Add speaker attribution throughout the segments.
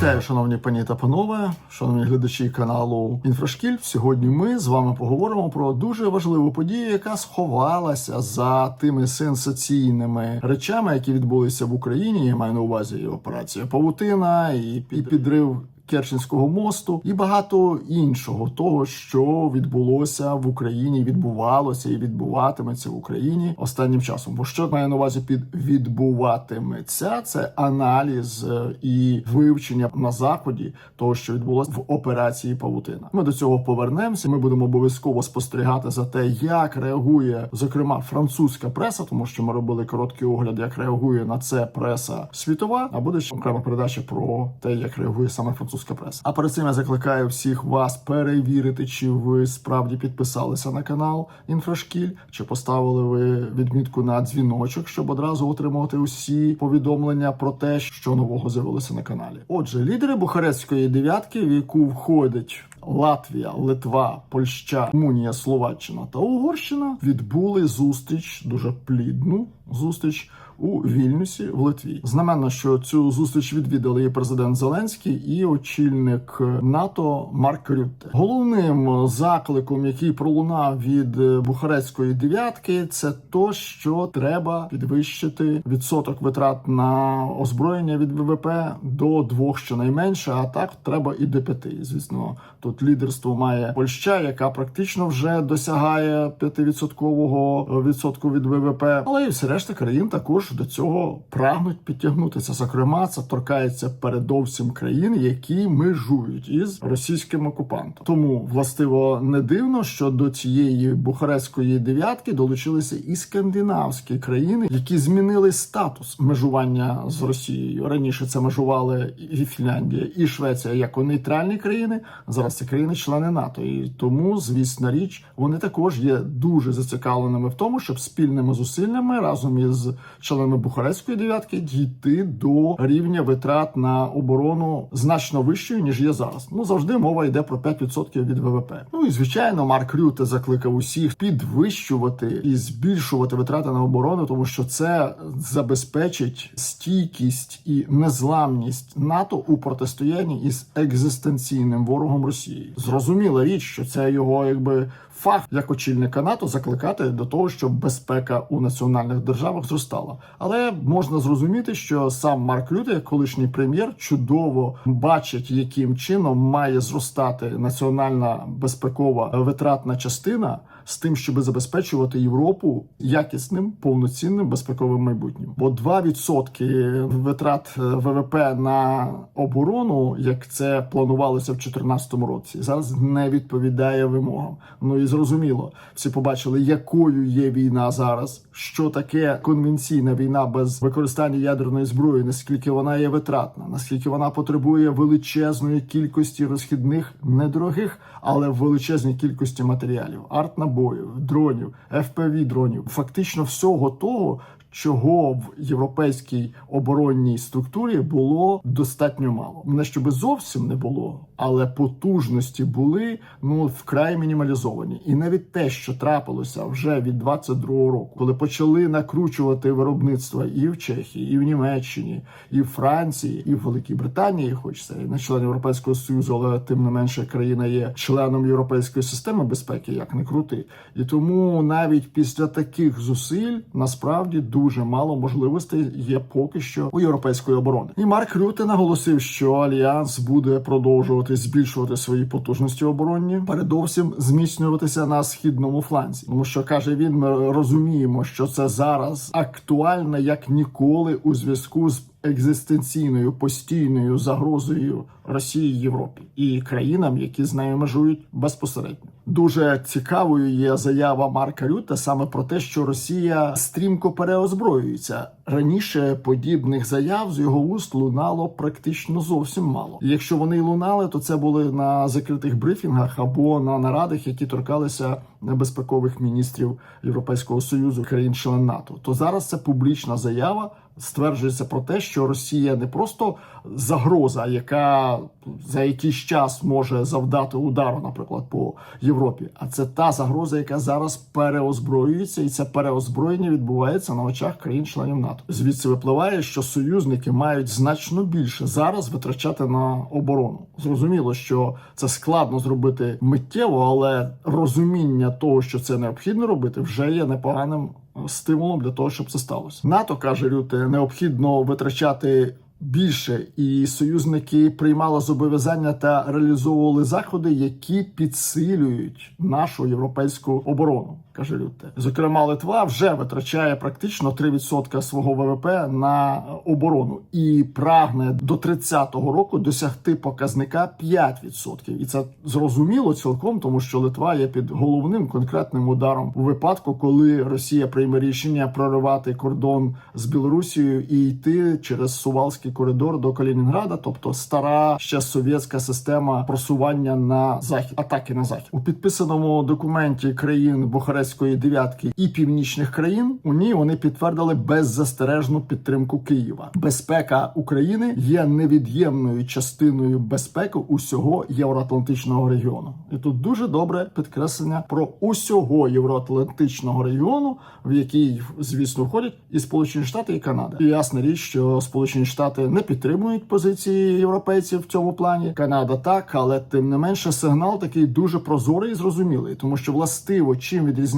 Speaker 1: Вітаю, шановні пані та панове, шановні глядачі каналу Інфрашкіль. Сьогодні ми з вами поговоримо про дуже важливу подію, яка сховалася за тими сенсаційними речами, які відбулися в Україні. Я маю на увазі і операція Павутина, і підрив. Керченського мосту і багато іншого того, що відбулося в Україні, відбувалося і відбуватиметься в Україні останнім часом. Бо що має на увазі під відбуватиметься, це аналіз е, і вивчення на заході того, що відбулося в операції Павутина. Ми до цього повернемося. Ми будемо обов'язково спостерігати за те, як реагує зокрема французька преса, тому що ми робили короткий огляд, як реагує на це преса світова. А буде ще окрема передача про те, як реагує саме французька преса. А перед цим я закликаю всіх вас перевірити, чи ви справді підписалися на канал Інфрашкіль, чи поставили ви відмітку на дзвіночок, щоб одразу отримувати усі повідомлення про те, що нового з'явилося на каналі. Отже, лідери Бухарестської дев'ятки, в яку входить Латвія, Литва, Польща, Румунія, Словаччина та Угорщина, відбули зустріч дуже плідну зустріч у Вільнюсі в Литві. Знаменно, що цю зустріч відвідали і президент Зеленський, і очільник НАТО Марк Рютте. Головним закликом, який пролунав від Бухарестської дев'ятки, це то, що треба підвищити відсоток витрат на озброєння від ВВП до двох щонайменше, а так треба і до п'яти. Звісно, тут лідерство має Польща, яка практично вже досягає 5% відсотку від ВВП, але і всі решта країн також до цього прагнуть підтягнутися. Зокрема, це торкається передовсім країн, які межують із російським окупантом. Тому властиво не дивно, що до цієї бухарестської дев'ятки долучилися і скандинавські країни, які змінили статус межування з Росією. Раніше це межували і Фінляндія, і Швеція як нейтральні країни. Зараз це країни-члени НАТО, і тому, звісна річ, вони також є дуже зацікавленими в тому, щоб спільними зусиллями разом із членами Бухарестської дев'ятки дійти до рівня витрат на оборону значно вищою ніж є зараз. Ну завжди мова йде про 5% від ВВП. Ну і звичайно, Марк Рюте закликав усіх підвищувати і збільшувати витрати на оборону, тому що це забезпечить стійкість і незламність НАТО у протистоянні із екзистенційним ворогом Росії. Зрозуміла річ, що це його якби фах як очільника НАТО закликати до того, щоб безпека у національних державах зростала. Але можна зрозуміти, що сам Марк Рюте, як колишній прем'єр, чудово бачить, яким чином має зростати національна безпекова витратна частина з тим, щоб забезпечувати Європу якісним повноцінним безпековим майбутнім. Бо 2% витрат е, ВВП на оборону, як це планувалося в 2014 році, зараз не відповідає вимогам. Ну і зрозуміло, всі побачили, якою є війна зараз, що таке конвенційна війна без використання ядерної зброї, наскільки вона є витратна, наскільки вона потребує величезної кількості розхідних недорогих, але величезній кількості матеріалів, артнабоїв, дронів, fpv дронів, фактично всього того. Чого в європейській оборонній структурі було достатньо мало, не щоб зовсім не було, але потужності були ну вкрай мінімалізовані. І навіть те, що трапилося вже від 22-го року, коли почали накручувати виробництво і в Чехії, і в Німеччині, і в Франції, і в Великій Британії, хоч це не член Європейського союзу, але тим не менше країна є членом європейської системи безпеки, як не крути. І тому навіть після таких зусиль насправді дуже мало можливостей є поки що у європейської оборони. І Марк Рюте наголосив, що альянс буде продовжувати збільшувати свої потужності оборонні, передовсім зміцнюватися на східному фланзі. Тому що каже він, ми розуміємо, що це зараз актуально як ніколи у зв'язку з екзистенційною постійною загрозою Росії Європі і країнам, які з нею межують безпосередньо. Дуже цікавою є заява Марка Рюта саме про те, що Росія стрімко переозброюється. Раніше подібних заяв з його уст лунало практично зовсім мало. Якщо вони лунали, то це були на закритих брифінгах або на нарадах, які торкалися безпекових міністрів Європейського союзу країн-член НАТО. То зараз це публічна заява. Стверджується про те, що Росія не просто загроза, яка за якийсь час може завдати удару, наприклад, по Європі, а це та загроза, яка зараз переозброюється, і це переозброєння відбувається на очах країн-членів НАТО. Звідси випливає, що союзники мають значно більше зараз витрачати на оборону. Зрозуміло, що це складно зробити миттєво, але розуміння того, що це необхідно робити, вже є непоганим стимулом для того, щоб це сталося. НАТО каже Рюте, необхідно витрачати. Більше і союзники приймали зобов'язання та реалізовували заходи, які підсилюють нашу європейську оборону, каже Рюте. Зокрема, Литва вже витрачає практично 3% свого ВВП на оборону і прагне до 30-го року досягти показника 5%. І це зрозуміло цілком, тому що Литва є під головним конкретним ударом у випадку, коли Росія прийме рішення проривати кордон з Білорусією і йти через Сувалський коридор до Калінінграда, тобто стара ще совєтська система просування на захід, атаки на захід у підписаному документі країн Бухарестської дев'ятки і північних країн. У ній вони підтвердили беззастережну підтримку Києва. Безпека України є невід'ємною частиною безпеки усього євроатлантичного регіону. І тут дуже добре підкреслення про усього євроатлантичного регіону, в який, звісно, входять і Сполучені Штати, і Канада. І ясна річ, що Сполучені Штати не підтримують позиції європейців в цьому плані. Канада так, але тим не менше сигнал такий дуже прозорий і зрозумілий, тому що властиво чим відрізняється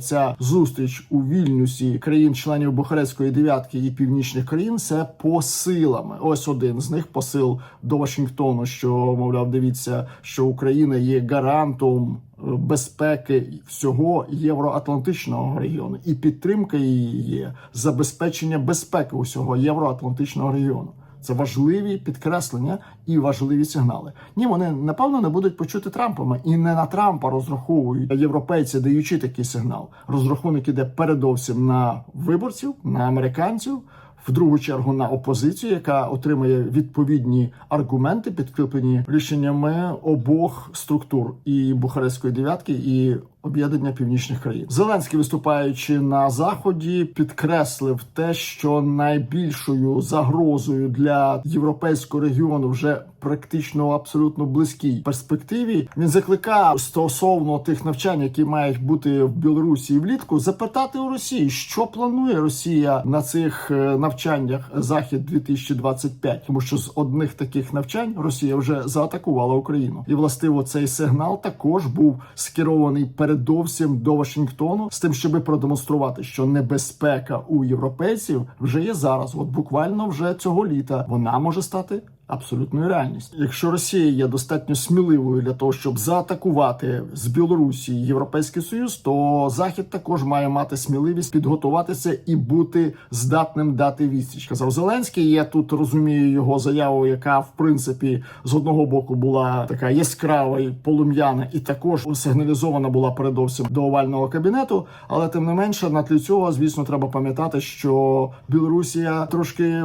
Speaker 1: ця зустріч у Вільнюсі країн-членів Бухарестської дев'ятки і північних країн. Це посилами. Ось один з них посил до Вашингтону, що мовляв, дивіться, що Україна є гарантом е, безпеки всього євроатлантичного регіону, і підтримка її є забезпечення безпеки усього євроатлантичного регіону. Це важливі підкреслення і важливі сигнали. Ні, вони напевно не будуть почути Трампами, і не на Трампа розраховують європейці, даючи такий сигнал. Розрахунок іде передовсім на виборців, на американців. В другу чергу на опозицію, яка отримає відповідні аргументи, підкріплені рішеннями обох структур і Бухарестської дев'ятки, і об'єднання північних країн. Зеленський, виступаючи на заході, підкреслив те, що найбільшою загрозою для європейського регіону вже практично абсолютно близькій перспективі. Він закликав стосовно тих навчань, які мають бути в Білорусі влітку, запитати у Росії, що планує Росія на цих е, навчаннях захід 2025 тому що з одних таких навчань Росія вже заатакувала Україну, і властиво цей сигнал також був скерований передовсім до Вашингтону з тим, щоб продемонструвати, що небезпека у європейців вже є зараз. От буквально вже цього літа вона може стати. Абсолютною реальністю. Якщо Росія є достатньо сміливою для того, щоб заатакувати з Білорусі Європейський Союз, то Захід також має мати сміливість підготуватися і бути здатним дати відсіч. Казав Зеленський. Я тут розумію його заяву, яка в принципі з одного боку була така яскрава і полум'яна, і також сигналізована була передовсім до овального кабінету. Але тим не менше, на тлі цього, звісно, треба пам'ятати, що Білорусія трошки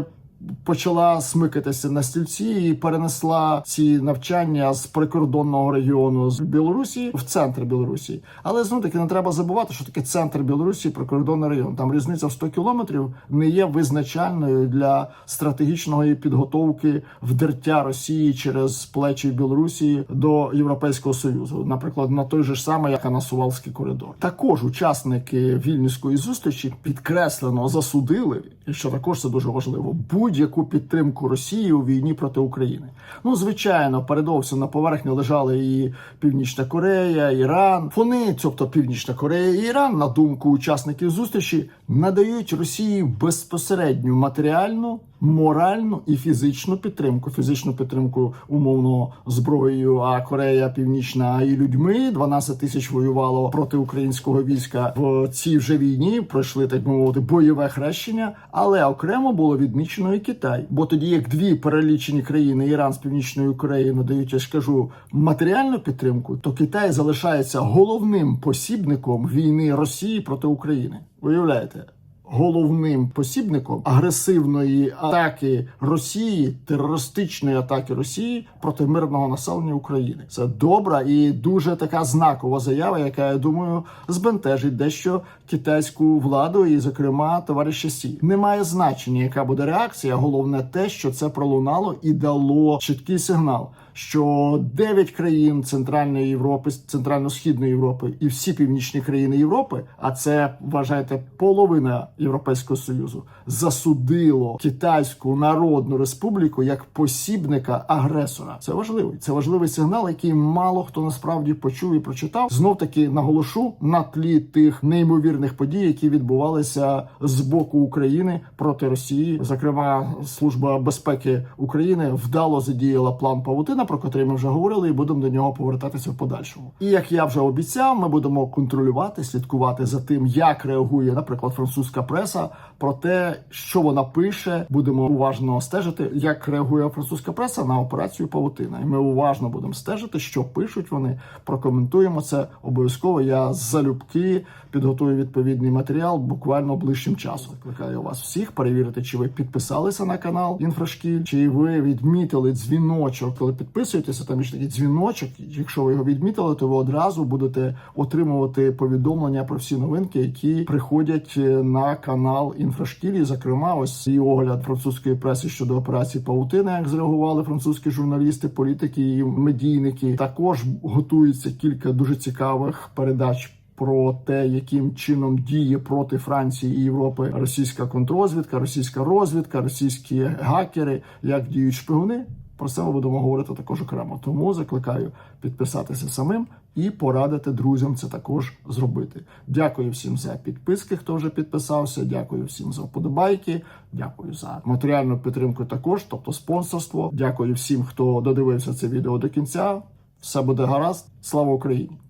Speaker 1: почала смикатися на стільці і перенесла ці навчання з прикордонного регіону з Білорусі в центр Білорусі. Але знову таки не треба забувати, що таке центр Білорусі, прикордонний район. Там різниця в 100 кілометрів не є визначальною для стратегічної підготовки вдертя Росії через плечі Білорусі до Європейського союзу, наприклад, на той же ж самий, як на Сувалський коридор. Також учасники вільнюської зустрічі підкреслено засудили, і що також це дуже важливо, будь-яку підтримку Росії у війні проти України. Ну звичайно, передовсім на поверхні лежали і Північна Корея, Іран. Вони, тобто Північна Корея і Іран, на думку учасників зустрічі, надають Росії безпосередню матеріальну. Моральну і фізичну підтримку, фізичну підтримку умовно зброєю. А Корея Північна і людьми 12 тисяч воювало проти українського війська в цій вже війні. Пройшли так би мовити бойове хрещення, але окремо було відмічено і Китай. Бо тоді, як дві перелічені країни Іран з Північної Кореї надають, я ж матеріальну підтримку, то Китай залишається головним посібником війни Росії проти України. Уявляєте? Головним посібником агресивної атаки Росії, терористичної атаки Росії проти мирного населення України. Це добра і дуже така знакова заява, яка я думаю збентежить дещо китайську владу, і, зокрема, товариша Сі. Немає значення, яка буде реакція. Головне те, що це пролунало і дало чіткий сигнал. Що 9 країн Центральної Європи, Центрально-Східної Європи і всі північні країни Європи, а це вважайте половина Європейського союзу, засудило Китайську Народну Республіку як посібника агресора. Це важливий. Це важливий сигнал, який мало хто насправді почув і прочитав. Знов таки наголошу на тлі тих неймовірних подій, які відбувалися з боку України проти Росії. Зокрема, служба безпеки України вдало задіяла план Павутина, про котрий ми вже говорили, і будемо до нього повертатися в подальшому. І як я вже обіцяв, ми будемо контролювати, слідкувати за тим, як реагує, наприклад, французька преса про те, що вона пише. Будемо уважно стежити, як реагує французька преса на операцію Павутина. І ми уважно будемо стежити, що пишуть вони. Прокоментуємо це обов'язково. Я залюбки підготую відповідний матеріал буквально ближчим часом. Закликаю вас всіх перевірити, чи ви підписалися на канал Інфрашкіль, чи ви відмітили дзвіночок. Коли підписуєтеся, там є такий дзвіночок. Якщо ви його відмітили, то ви одразу будете отримувати повідомлення про всі новинки, які приходять е, на канал Інфрашкіль. І, Зокрема, ось і огляд французької преси щодо операції Паутина, як зреагували французькі журналісти, політики і медійники. Також готується кілька дуже цікавих передач. Про те, яким чином діє проти Франції і Європи російська контррозвідка, російська розвідка, російські гакери, як діють шпигуни. Про це ми будемо говорити також окремо. Тому закликаю підписатися самим і порадити друзям це також зробити. Дякую всім за підписки, хто вже підписався. Дякую всім за вподобайки. Дякую за матеріальну підтримку. Також, тобто спонсорство. Дякую всім, хто додивився це відео до кінця. Все буде гаразд. Слава Україні!